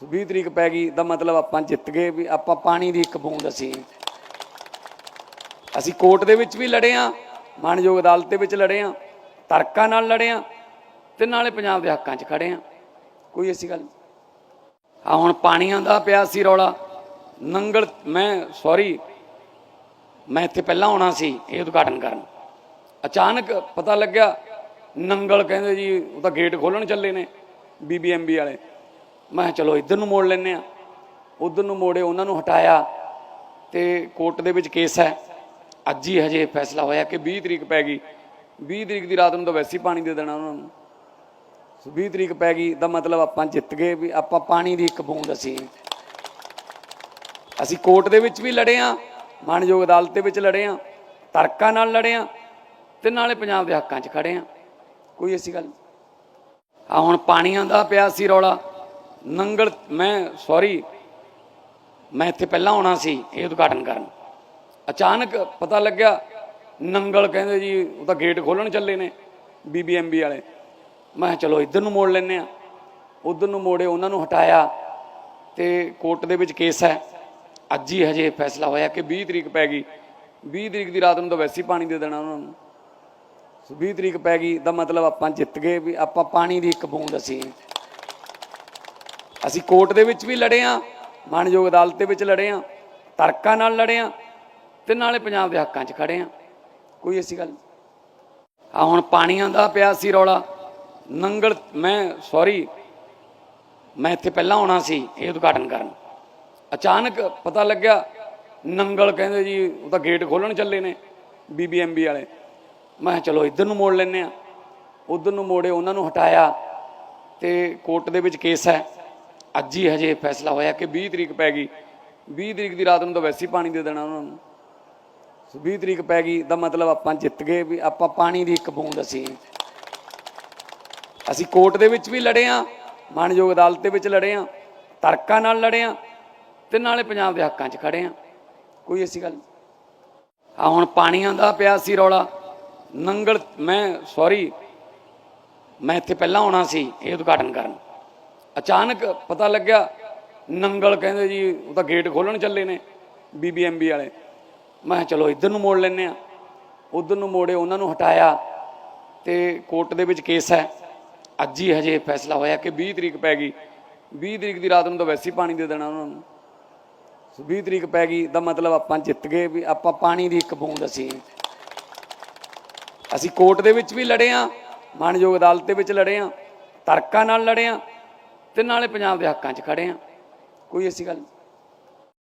20 ਤਰੀਕ ਪੈ ਗਈ ਦਾ ਮਤਲਬ ਆਪਾਂ ਜਿੱਤ ਗਏ ਵੀ ਆਪਾਂ ਪਾਣੀ ਦੀ ਇੱਕ ਬੂੰਦ ਅਸੀਂ। ਅਸੀਂ ਕੋਰਟ ਦੇ ਵਿੱਚ ਵੀ ਲੜੇ ਆ, ਮਾਨਯੋਗ ਅਦਾਲਤ ਦੇ ਵਿੱਚ ਲੜੇ ਆ, ਤਰਕਾਂ ਨਾਲ ਲੜੇ ਆ ਤੇ ਨਾਲੇ ਪੰਜਾਬ ਦੇ ਹੱਕਾਂ 'ਚ ਖੜੇ ਆ। ਕੋਈ ਐਸੀ ਗੱਲ ਆ ਹੁਣ ਪਾਣੀਆਂ ਦਾ ਪਿਆ ਸੀ ਰੌਲਾ। ਨੰਗਲ, ਮੈਂ ਸੌਰੀ ਮੈਂ ਇੱਥੇ ਪਹਿਲਾਂ ਆਉਣਾ ਸੀ ਇਹ ਉਦਘਾਟਨ ਕਰਨ। ਅਚਾਨਕ ਪਤਾ ਲੱਗਿਆ, ਨੰਗਲ ਕਹਿੰਦੇ ਜੀ, ਉਹ ਤਾਂ ਗੇਟ ਖੋਲਣ ਚੱਲੇ ਨੇ ਬੀਬੀਐਮਬੀ ਵਾਲੇ। ਮੈਂ ਕਿਹਾ ਚਲੋ ਇੱਧਰ ਨੂੰ ਮੋੜ ਲੈਨੇ ਆ ਉਧਰ ਨੂੰ ਮੋੜੇ, ਉਹਨਾਂ ਨੂੰ ਹਟਾਇਆ ਤੇ ਕੋਰਟ ਦੇ ਵਿੱਚ ਕੇਸ ਹੈ। ਅੱਜ ਹੀ ਹਜੇ ਫੈਸਲਾ ਹੋਇਆ ਕਿ 20 ਤਰੀਕ ਪੈ ਗਈ। 20 ਤਰੀਕ ਦੀ ਰਾਤ ਨੂੰ ਤਾਂ ਵੈਸੇ ਪਾਣੀ ਦੇ ਦੇਣਾ ਉਹਨਾਂ ਨੂੰ। ਸੋ 20 ਤਰੀਕ ਪੈ ਗਈ ਦਾ ਮਤਲਬ ਆਪਾਂ ਜਿੱਤ ਗਏ ਵੀ ਆਪਾਂ ਪਾਣੀ ਦੀ ਇੱਕ ਬੂੰਦ ਅਸੀਂ। ਅਸੀਂ ਕੋਰਟ ਦੇ ਵਿੱਚ ਵੀ ਲੜੇ ਆ ਮਾਨਯੋਗ ਅਦਾਲਤ ਦੇ ਵਿੱਚ ਲੜੇ ਆ ਤਰਕਾਂ ਨਾਲ ਲੜੇ ਆ ਤੇ ਨਾਲੇ ਪੰਜਾਬ ਦੇ ਹੱਕਾਂ 'ਚ ਖੜੇ ਆ ਕੋਈ ਐਸੀ ਗੱਲ ਆ ਹੁਣ ਪਾਣੀਆਂ ਦਾ ਪਿਆ ਸੀ ਰੌਲਾ। ਨੰਗਲ, ਮੈਂ ਸੌਰੀ ਮੈਂ ਇੱਥੇ ਪਹਿਲਾਂ ਆਉਣਾ ਸੀ ਇਹ ਉਦਘਾਟਨ ਕਰਨ। ਅਚਾਨਕ ਪਤਾ ਲੱਗਿਆ, ਨੰਗਲ ਕਹਿੰਦੇ ਜੀ, ਉਹ ਤਾਂ ਗੇਟ ਖੋਲਣ ਚੱਲੇ ਨੇ ਬੀਬੀਐਮਬੀ ਵਾਲੇ। ਮੈਂ ਚਲੋ ਇੱਧਰ ਨੂੰ ਮੋੜ ਲੈਨੇ ਆ ਉਧਰ ਨੂੰ ਮੋੜੇ, ਉਹਨਾਂ ਨੂੰ ਹਟਾਇਆ ਤੇ ਕੋਰਟ ਦੇ ਵਿੱਚ ਕੇਸ ਹੈ। ਅੱਜ ਹੀ ਹਜੇ ਫੈਸਲਾ ਹੋਇਆ ਕਿ 20 ਤਰੀਕ ਪੈ ਗਈ। 20 ਤਰੀਕ ਦੀ ਰਾਤ ਨੂੰ ਤਾਂ ਵੈਸੇ ਹੀ ਪਾਣੀ ਦੇ ਦੇਣਾ ਉਹਨਾਂ ਨੂੰ। ਸੋ 20 ਤਰੀਕ ਪੈ ਗਈ ਦਾ ਮਤਲਬ ਆਪਾਂ ਜਿੱਤ ਗਏ ਵੀ ਆਪਾਂ ਪਾਣੀ ਦੀ ਇੱਕ ਬੂੰਦ ਅਸੀਂ। ਅਸੀਂ ਕੋਰਟ ਦੇ ਵਿੱਚ ਵੀ ਲੜੇ ਆ, ਮਾਨਯੋਗ ਅਦਾਲਤ ਦੇ ਵਿੱਚ ਲੜੇ ਆ, ਤਰਕਾਂ ਨਾਲ ਲੜੇ ਆ ਤੇ ਨਾਲੇ ਪੰਜਾਬ ਦੇ ਹੱਕਾਂ 'ਚ ਖੜੇ ਆ। ਕੋਈ ਐਸੀ ਗੱਲ ਆ ਹੁਣ ਪਾਣੀਆਂ ਦਾ ਪਿਆ ਸੀ ਰੌਲਾ। ਨੰਗਲ, ਮੈਂ ਸੌਰੀ ਮੈਂ ਇੱਥੇ ਪਹਿਲਾਂ ਆਉਣਾ ਸੀ ਇਹ ਉਦਘਾਟਨ ਕਰਨ। ਅਚਾਨਕ ਪਤਾ ਲੱਗਿਆ, ਨੰਗਲ ਕਹਿੰਦੇ ਜੀ, ਉਹ ਤਾਂ ਗੇਟ ਖੋਲਣ ਚੱਲੇ ਨੇ ਬੀਬੀਐਮਬੀ ਵਾਲੇ। ਮੈਂ ਕਿਹਾ, ਚਲੋ ਇੱਧਰ ਨੂੰ ਮੋੜ ਲੈਨੇ ਆ। ਉਧਰ ਨੂੰ ਮੋੜੇ, ਉਹਨਾਂ ਨੂੰ ਹਟਾਇਆ ਤੇ ਕੋਰਟ ਦੇ ਵਿੱਚ ਕੇਸ ਹੈ। ਅੱਜ ਹੀ ਹਜੇ ਫੈਸਲਾ ਹੋਇਆ ਕਿ 20 ਤਰੀਕ ਪੈ ਗਈ। 20 ਤਰੀਕ ਦੀ ਰਾਤ ਨੂੰ ਤਾਂ ਵੈਸੇ ਹੀ ਪਾਣੀ ਦੇ ਦੇਣਾ ਉਹਨਾਂ ਨੂੰ। ਸੋ 20 ਤਰੀਕ ਪੈ ਗਈ ਤਾਂ ਮਤਲਬ ਆਪਾਂ ਜਿੱਤ ਗਏ ਵੀ ਆਪਾਂ ਪਾਣੀ ਦੀ ਇੱਕ ਬੂੰਦ ਅਸੀਂ। ਅਸੀਂ ਕੋਰਟ ਦੇ ਵਿੱਚ ਵੀ ਲੜੇ ਆ ਮਾਨਯੋਗ ਅਦਾਲਤ ਦੇ ਵਿੱਚ ਲੜੇ ਆ ਤਰਕਾਂ ਨਾਲ ਲੜੇ ਆ ਤੇ ਨਾਲੇ ਪੰਜਾਬ ਦੇ ਹੱਕਾਂ 'ਚ ਖੜੇ ਆ ਕੋਈ ਐਸੀ ਗੱਲ ਆ ਹੁਣ ਪਾਣੀਆਂ ਦਾ ਪਿਆ ਸੀ ਰੌਲਾ। ਨੰਗਲ, ਮੈਂ ਸੌਰੀ ਮੈਂ ਇੱਥੇ ਪਹਿਲਾਂ ਆਉਣਾ ਸੀ ਇਹ ਉਦਘਾਟਨ ਕਰਨ। ਅਚਾਨਕ ਪਤਾ ਲੱਗਿਆ, ਨੰਗਲ ਕਹਿੰਦੇ ਜੀ, ਉਹ ਤਾਂ ਗੇਟ ਖੋਲਣ ਚੱਲੇ ਨੇ ਬੀਬੀਐਮਬੀ ਵਾਲੇ। ਮੈਂ ਕਿਹਾ, ਚਲੋ ਇੱਧਰ ਨੂੰ ਮੋੜ ਲੈਨੇ ਆ ਉਧਰ ਨੂੰ ਮੋੜੇ, ਉਹਨਾਂ ਨੂੰ ਹਟਾਇਆ ਤੇ ਕੋਰਟ ਦੇ ਵਿੱਚ ਕੇਸ ਹੈ। ਅੱਜ ਹੀ ਹਜੇ ਫੈਸਲਾ ਹੋਇਆ ਕਿ 20 ਤਰੀਕ ਪੈ ਗਈ। 20 ਤਰੀਕ ਦੀ ਰਾਤ ਨੂੰ ਤਾਂ ਵੈਸੇ ਹੀ ਪਾਣੀ ਦੇ ਦੇਣਾ ਉਹਨਾਂ ਨੂੰ। ਸੋ 20 ਤਰੀਕ ਪੈ ਗਈ ਦਾ ਮਤਲਬ ਆਪਾਂ ਜਿੱਤ ਗਏ ਵੀ ਆਪਾਂ ਪਾਣੀ ਦੀ ਇੱਕ ਬੂੰਦ ਅਸੀਂ। ਅਸੀਂ ਕੋਰਟ ਦੇ ਵਿੱਚ ਵੀ ਲੜੇ ਆ ਮਾਨਯੋਗ ਅਦਾਲਤ ਦੇ ਵਿੱਚ ਲੜੇ ਆ ਤਰਕਾਂ ਨਾਲ ਲੜੇ ਆ ਤੇ ਨਾਲੇ ਪੰਜਾਬ ਦੇ ਹੱਕਾਂ 'ਚ ਖੜੇ ਆ। ਕੋਈ ਐਸੀ ਗੱਲ